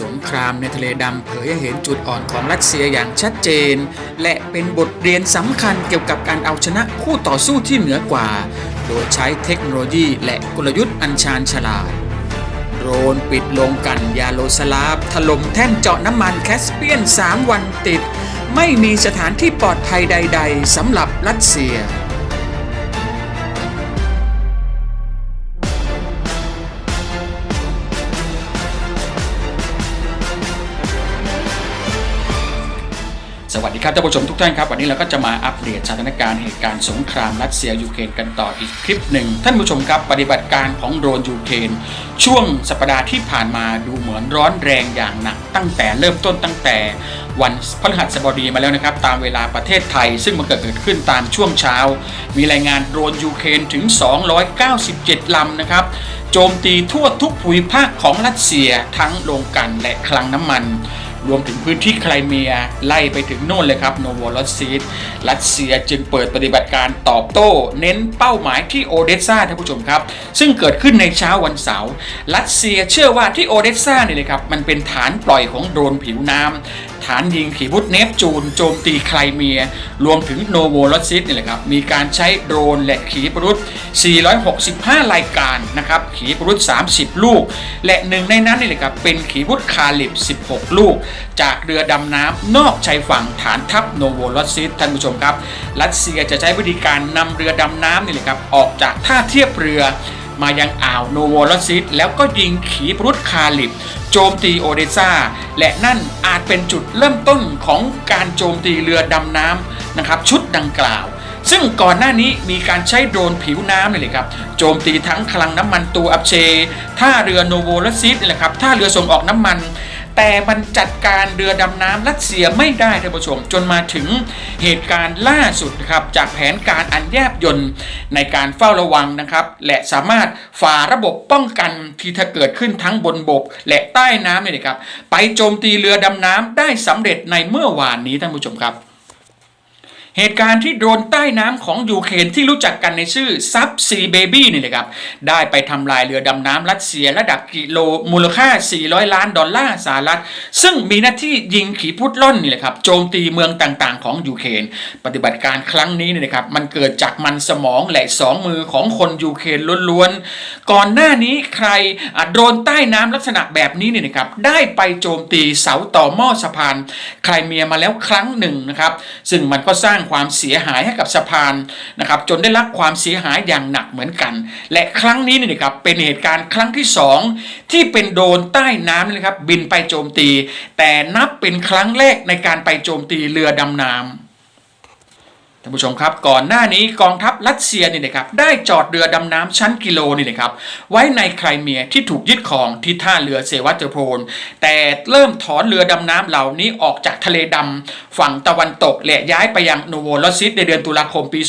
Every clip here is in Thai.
สงครามในทะเลดำเผยให้เห็นจุดอ่อนของรัสเซียอย่างชัดเจน และเป็นบทเรียนสำคัญเกี่ยวกับการเอาชนะคู่ต่อสู้ที่เหนือกว่า โดยใช้เทคโนโลยีและกลยุทธ์อันชาญฉลาด โดรนปิดลงกันยาโลสลาฟถล่มแท่นเจาะน้ำมันแคสเปียน 3 วันติด ไม่มีสถานที่ปลอดภัยใด ๆสำหรับรัสเซีย สวัสดีครับท่านผู้ชมทุกท่านครับวันนี้เราก็จะมาอัปเดตสถานการณ์เหตุการณ์สงครามรัสเซียยูเครนกันต่ออีกคลิปหนึ่งท่านผู้ชมครับปฏิบัติการของโดรนยูเครนช่วงสัปดาห์ที่ผ่านมาดูเหมือนร้อนแรงอย่างหนัก ตั้งแต่เริ่มต้นตั้งแต่วันพฤหัสบดีมาแล้วนะครับ ตามเวลาประเทศไทย ซึ่งมันเกิดขึ้นตามช่วงเช้า มีรายงานโดรนยูเครนถึง 297 ลำนะครับโจมตีทั่วทุกภูมิภาคของรัสเซียทั้งโรงกันและคลังน้ำมัน รวมถึงพื้นที่ไครเมียไล่ไปถึงโน่นเลยครับโนโวลอซีดรัสเซียจึงเปิดปฏิบัติการตอบโต้ เน้นเป้าหมายที่โอเดสซาท่านผู้ชมครับ ซึ่งเกิดขึ้นในเช้าวันเสาร์รัสเซียเชื่อว่าที่โอเดสซาเนี่ยเลยครับมันเป็นฐานปล่อยของโดรนผิวน้ำ ฐานยิงขีปนาวุธเนปจูนโจมตีไครเมีย รวมถึงโนโวลอซิสนี่แหละครับ มีการใช้โดรนและขีปนาวุธ 465 รายการนะครับ ขีปนาวุธ 30 ลูก และหนึ่งในนั้นนี่แหละครับ เป็นขีปนาวุธคาลิบ 16 ลูก จากเรือดำน้ำนอกชายฝั่งฐานทัพโนโวลอซิสท่านผู้ชมครับ รัสเซียจะใช้วิธีการนำเรือดำน้ำนี่แหละครับ ออกจากท่าเทียบเรือมายังอ่าวโนโวลอซิสแล้วก็ยิงขีปนาวุธคาลิบ โจมตีโอเดซาและนั่นอาจเป็นจุดเริ่มต้นของการโจมตีเรือดำน้ำนะครับชุดดังกล่าว ซึ่งก่อนหน้านี้มีการใช้โดรนผิวน้ำนี่เลยครับโจมตีทั้งคลังน้ำมันตูอับเชท่าเรือโนโวลซิสนี่แหละครับท่าเรือส่งออกน้ำมัน แต่มันจัดการเรือดำน้ำรัสเซียไม่ได้ท่านผู้ชม จนมาถึงเหตุการณ์ล่าสุดนะครับจากแผนการอันแยบยนต์ในการเฝ้าระวังนะครับ และสามารถฝ่าระบบป้องกันที่ถ้าเกิดขึ้นทั้งบนบก และใต้น้ำเนี่ยนะครับไปโจมตีเรือดำน้ำได้สำเร็จในเมื่อวานนี้ท่านผู้ชมครับ เหตุการณ์ที่โดรนใต้น้ำของยูเครนที่รู้จักกันในชื่อซับซีเบบี้นี่เลยครับ ได้ไปทำลายเรือดำน้ำรัสเซียระดับกิโลมูลค่า 400 ล้านดอลลาร์สหรัฐ ซึ่งมีหน้าที่ยิงขีพุทล่อนนี่แหละครับโจมตีเมืองต่างๆ ของยูเครนปฏิบัติการครั้งนี้นี่นะครับมันเกิดจากมันสมองและสองมือของคนยูเครนล้วนๆ ก่อนหน้านี้ใครโดรนใต้น้ำลักษณะแบบนี้นี่นะครับได้ไปโจมตีเสาต่อหม้อสะพานไครเมียมาแล้วครั้งหนึ่งนะครับซึ่งมันก็สร้างความเสียหายให้กับสะพานนะครับจนได้รับความเสียหายอย่างหนักเหมือนกัน และครั้งนี้นี่นะครับเป็นเหตุการณ์ครั้งที่สองที่เป็นโดนใต้น้ำนะครับบินไปโจมตี แต่นับเป็นครั้งแรกในการไปโจมตีเรือดำน้ำ ท่านผู้ชมครับก่อนหน้านี้กองทัพรัสเซียนี่นะครับได้จอดเรือดำน้ำชั้นกิโลนี่นะครับไว้ในไครเมียที่ถูกยึดครองที่ท่าเรือเซวัตเตอโพลแต่เริ่มถอนเรือดำน้ำเหล่านี้ออกจากทะเลดำฝั่งตะวันตกและย้ายไปยังโนโวลอซิสในเดือนตุลาคมปี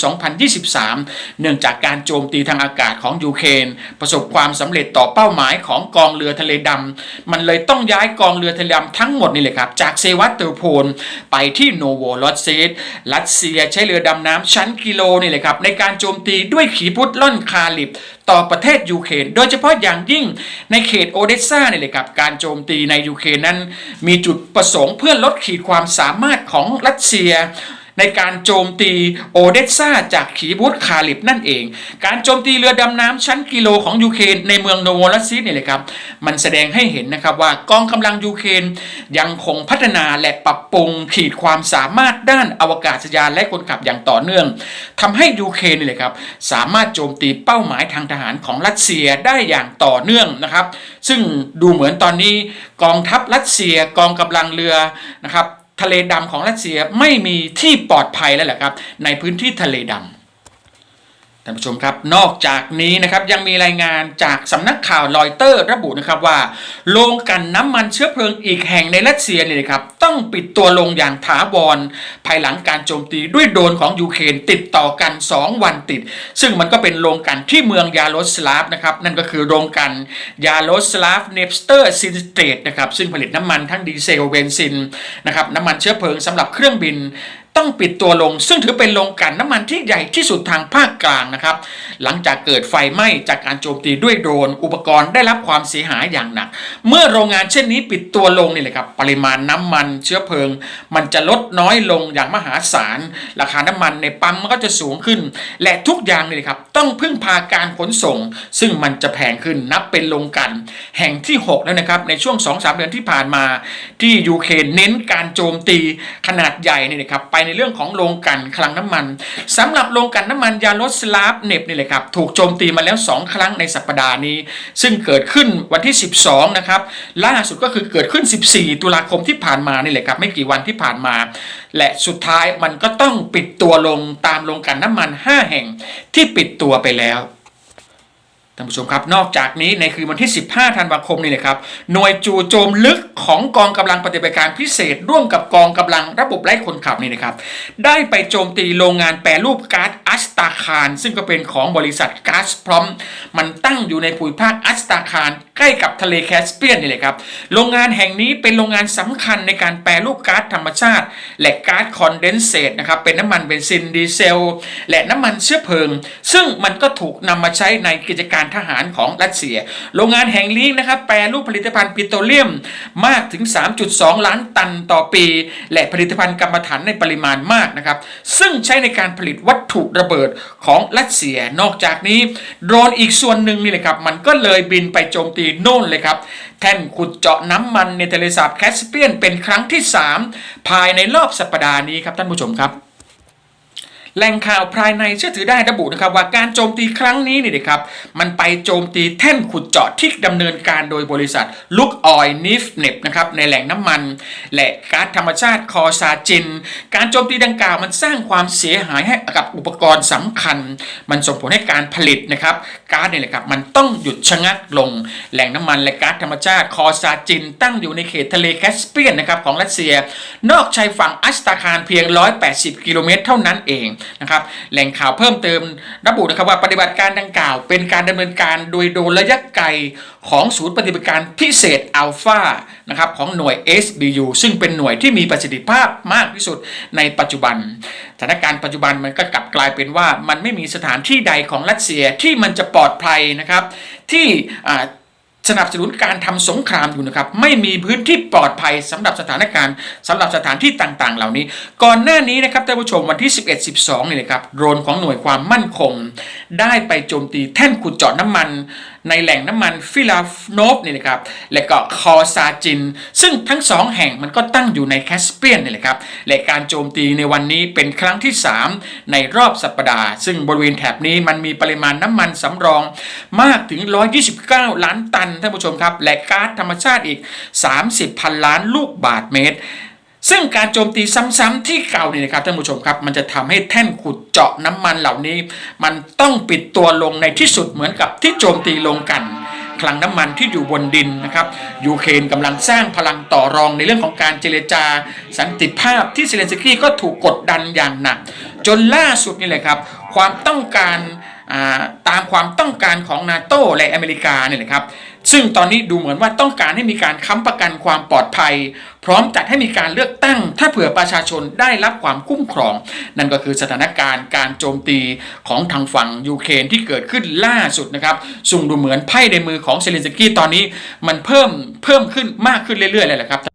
2023 เนื่องจากการโจมตีทางอากาศของยูเครนประสบความสำเร็จต่อเป้าหมายของกองเรือทะเลดำมันเลยต้องย้ายกองเรือทะเลดำทั้งหมดนี่เลยครับจากเซวัตเตอโพลไปที่โนโวลอซิสรัสเซียใช้เรือดำน้ำชั้นกิโลนี่แหละครับในการโจมตีด้วยขีปนาวุธล่อนคาลิบต่อประเทศยูเครนโดยเฉพาะอย่างยิ่งในเขตโอเดสซาเนี่ยเลยครับการโจมตีในยูเครนนั้น มีจุดประสงค์เพื่อลดขีดความสามารถของรัสเซีย ในการโจมตีโอเดสซาจากขีปนาวุธคาลิบนั่นเอง การโจมตีเรือดำน้ำชั้นกิโลของยูเครนในเมืองโนโวลซิสเนี่ยเลยครับมันแสดงให้เห็นนะครับว่ากองกำลังยูเครนยังคงพัฒนาและปรับปรุงขีดความสามารถด้านอวกาศยานและคนขับอย่างต่อเนื่องทำให้ยูเครนนี่เลยครับสามารถโจมตีเป้าหมายทางทหารของรัสเซียได้อย่างต่อเนื่องนะครับ ซึ่งดูเหมือนตอนนี้กองทัพรัสเซียกองกำลังเรือนะครับ ทะเลดำของรัสเซียไม่มีที่ปลอดภัยแล้วแหละครับ ในพื้นที่ทะเลดำท่านผู้ชมครับนอกจากนี้นะครับยังมีรายงานจากสำนักข่าวรอยเตอร์ระบุนะครับว่าโรงกันน้ำมันเชื้อเพลิงอีกแห่งในรัสเซียเนี่ยนะครับ ต้องปิดตัวลงอย่างถาวร ภายหลังการโจมตีด้วยโดนของยูเครนติดต่อกัน 2 วันติด ซึ่งมันก็เป็นโรงกันที่เมืองยาโรสลาฟนะครับนั่นก็คือโรงกันยาโรสลาฟเนปสเตอร์ซินสเตรตนะครับซึ่งผลิตน้ำมันทั้งดีเซลเบนซินนะครับน้ำมันเชื้อเพลิงสำหรับเครื่องบิน ต้องปิดตัวลง ซึ่งถือเป็นโรงกลั่นน้ำมันที่ใหญ่ที่สุดทางภาคกลางนะครับ หลังจากเกิดไฟไหม้จากการโจมตีด้วยโดรน อุปกรณ์ได้รับความเสียหายอย่างหนัก เมื่อโรงงานเช่นนี้ปิดตัวลงนี่แหละครับ ปริมาณน้ำมันเชื้อเพลิง มันจะลดน้อยลงอย่างมหาศาล ราคาน้ำมันในปั๊มมันก็จะสูงขึ้น และทุกอย่างนี่แหละครับต้องพึ่งพาการขนส่ง ซึ่งมันจะแพงขึ้นนับเป็นโรงกลันแห่งที่ 6 แล้วนะครับในช่วง 2-3 เดือนที่ผ่านมา ที่ยูเครนเน้นการโจมตีขนาดใหญ่นี่นะครับไปในเรื่องของโรงกันคลังน้ำมันสำหรับโรงกันน้ำมันยาลดสลาฟเน็บนี่แหละครับถูกโจมตีมาแล้ว 2 ครั้งในสัปดาห์นี้ ซึ่งเกิดขึ้นวันที่ 12นะครับล่าสุดก็คือเกิดขึ้น 14 ตุลาคมที่ผ่านมานี่แหละครับไม่กี่วันที่ผ่านมา และสุดท้ายมันก็ต้องปิดตัวลงตามโรงกันน้ำมัน 5 แห่งที่ปิดตัวไปแล้ว ท่านผู้ชมครับ นอกจากนี้ในคืนวันที่ 15 ธันวาคมนี่นะครับ หน่วยจู่โจมลึกของกองกำลังปฏิบัติการพิเศษ ร่วมกับกองกำลังระบบไร้คนขับนี่นะครับ ได้ไปโจมตีโรงงานแปรรูปก๊าซอัสตาคาร ซึ่งก็เป็นของบริษัทก๊าซพร้อม มันตั้งอยู่ในภูมิภาคอัสตาคาร ใกล้กับทะเลแคสเปียนนี่เลยครับ โรงงานแห่งนี้เป็นโรงงานสำคัญในการแปรรูปก๊าซธรรมชาติ และก๊าซคอนเดนเซตนะครับ เป็นน้ำมันเบนซินดีเซล และน้ำมันเชื้อเพลิง ซึ่งมันก็ถูกนำมาใช้ในกิจการทหารของรัสเซีย โรงงานแห่งนี้นะครับแปรรูปผลิตภัณฑ์ปิโตรเลียมมากถึง 3.2 ล้านตันต่อปี และผลิตภัณฑ์กรรมฐานในปริมาณมากนะครับ ซึ่งใช้ในการผลิตวัตถุระเบิดของรัสเซีย นอกจากนี้โดรนอีกส่วนหนึ่งนี่เลยครับ มันก็เลยบินไปโจมตีโน่นเลยครับ แท่นขุดเจาะน้ำมันในทะเลสาบแคสเปียนเป็นครั้งที่ 3 ภายในรอบสัปดาห์นี้ครับท่านผู้ชมครับ แหล่งข่าวภายในเชื่อถือได้ระบุนะครับว่าการโจมตีครั้งนี้นี่นะครับมันไปโจมตีแท่นขุดเจาะที่ดำเนินการโดยบริษัทลุกออยนิฟเนบนะครับในแหล่งน้ำมัน และก๊าซธรรมชาติคอซาจิน การโจมตีดังกล่าวมันสร้างความเสียหายให้กับอุปกรณ์สำคัญ มันส่งผลให้การผลิตนะครับก๊าซเนี่ยแหละครับมันต้องหยุดชะงักลง แหล่งน้ำมันและก๊าซธรรมชาติคอซาจิน ตั้งอยู่ในเขตทะเลแคสเปียนนะครับของรัสเซีย นอกชายฝั่งอัสตาคารเพียง 180 กิโลเมตรเท่านั้นเองนะครับแหล่งข่าวเพิ่มเติมระบุนะครับว่าปฏิบัติการดังกล่าว เป็นการดำเนินการโดยโดนระยะไกลของศูนย์ปฏิบัติการพิเศษอัลฟานะครับของหน่วย SBU ซึ่งเป็นหน่วยที่มีประสิทธิภาพมากที่สุดในปัจจุบันสถานการณ์ปัจจุบันมันก็กลับกลายเป็นว่ามันไม่มีสถานที่ใดของรัสเซียที่มันจะปลอดภัยนะครับที่อ่า สนับสนุนการทำสงครามอยู่นะครับไม่มีพื้นที่ปลอดภัยสำหรับสถานการณ์สำหรับสถานที่ต่างๆ เหล่านี้ ก่อนหน้านี้นะครับท่านผู้ชมวันที่ 11 12นี่นะครับโดรนของหน่วยความมั่นคง ได้ไปโจมตีแท่นขุดเจาะน้ำมัน ในแหล่งน้ำมันฟิลาโนฟนี่นะครับและก็คอซาจิน ซึ่งทั้งสองแห่งมันก็ตั้งอยู่ในแคสเปียนนี่แหละครับและการโจมตีในวันนี้เป็นครั้งที่ 3 ในรอบสัปดาห์ ซึ่งบริเวณแถบนี้มันมีปริมาณน้ำมันสำรองมากถึง 129 ล้านตันท่านผู้ชมครับ และก๊าซธรรมชาติอีก 30 พันล้านลูกบาทเมตร ซึ่งการโจมตีซ้ำๆที่เก่านี่นะครับท่านผู้ชมครับมันจะทำให้แท่นขุดเจาะน้ำมันเหล่านี้ มันต้องปิดตัวลงในที่สุดเหมือนกับที่โจมตีลงกันคลังน้ำมันที่อยู่บนดินนะครับยูเครนกำลังสร้างพลังต่อรองในเรื่องของการเจรจา สันติภาพที่เซเลนสกี้ก็ถูกกดดันอย่างหนัก จนล่าสุดนี่แหละครับ ความต้องการ ตามความต้องการของนาโตและอเมริกาเนี่ยแหละครับ ซึ่งตอนนี้ดูเหมือนว่าต้องการให้มีการค้ำประกันความปลอดภัย พร้อมจัดให้มีการเลือกตั้ง ถ้าเผื่อประชาชนได้รับความคุ้มครอง นั่นก็คือสถานการณ์การโจมตีของทางฝั่งยูเครนที่เกิดขึ้นล่าสุดนะครับสุ่งดูเหมือนไพ่ในมือของเซเลนสกี้ตอนนี้มันเพิ่มเพิ่มขึ้นมากขึ้นเรื่อยๆเลยแหละครับ